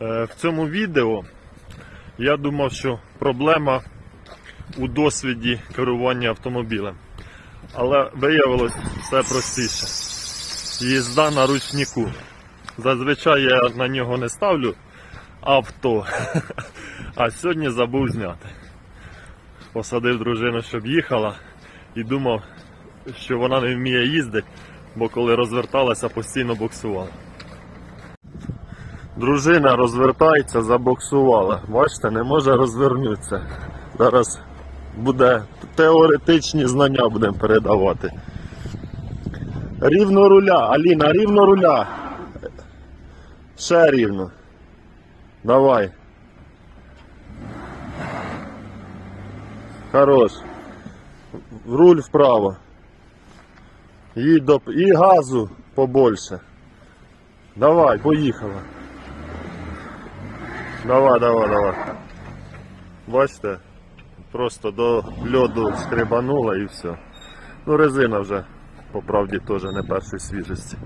Е, В цьому відео я думав, що проблема у досвіді керування автомобілем. Але виявилось все простіше. Їзда на ручнику. Зазвичай я на нього не ставлю авто, а сьогодні забув зняти. Посадив дружину, щоб їхала, і думав, що вона не вміє їздити, бо коли розверталася, постійно буксувала. Дружина розвертається, забоксувала. Бачите, не може розвернутися. Зараз буде теоретичні знання будемо передавати. Рівно руля, Аліна, рівно руля. Ще рівно. Давай. Хорош. Руль вправо. Їдь до... І газу побольше. Давай, поїхала. Давай, давай, давай. Бачите, просто до льоду скрибануло і все. Ну, резина вже, по правді, теж не першої свіжості.